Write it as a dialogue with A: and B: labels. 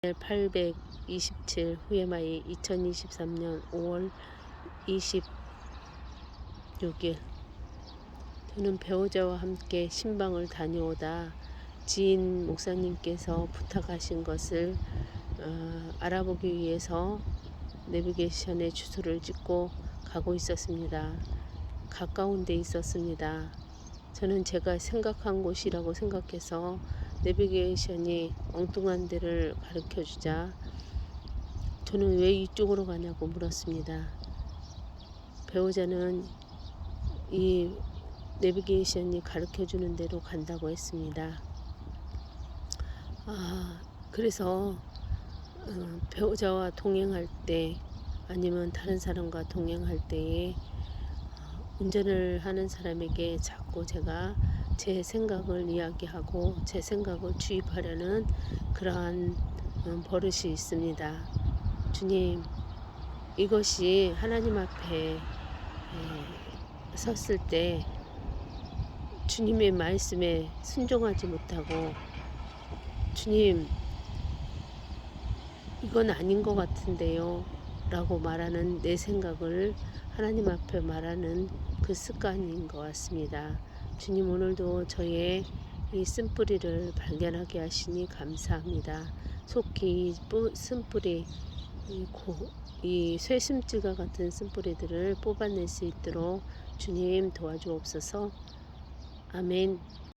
A: 827 후에마이 2023년 5월 26일 저는 배우자와 함께 신방을 다녀오다 지인 목사님께서 부탁하신 것을 어, 알아보기 위해서 내비게이션에 주소를 찍고 가고 있었습니다. 가까운 데 있었습니다. 저는 제가 생각한 곳이라고 생각해서 내비게이션이 엉뚱한 데를 가르쳐 주자 저는 왜 이쪽으로 가냐고 물었습니다. 배우자는 이 내비게이션이 가르쳐 주는 대로 간다고 했습니다. 아, 그래서 어, 배우자와 동행할 때 아니면 다른 사람과 동행할 때에 어, 운전을 하는 사람에게 자꾸 제가 제 생각을 이야기하고 제 생각을 주입하려는 그러한 음, 버릇이 있습니다. 주님, 이것이 하나님 앞에 에, 섰을 때 주님의 말씀에 순종하지 못하고 주님, 이건 아닌 것 같은데요. 라고 말하는 내 생각을 하나님 앞에 말하는 그 습관인 것 같습니다. 주님 오늘도 저의 이 쓴뿌리를 발견하게 하시니 감사합니다. 속히 쓴뿌리 이 쇠심지가 같은 쓴뿌리들을 뽑아낼 수 있도록 주님 도와주옵소서. 아멘.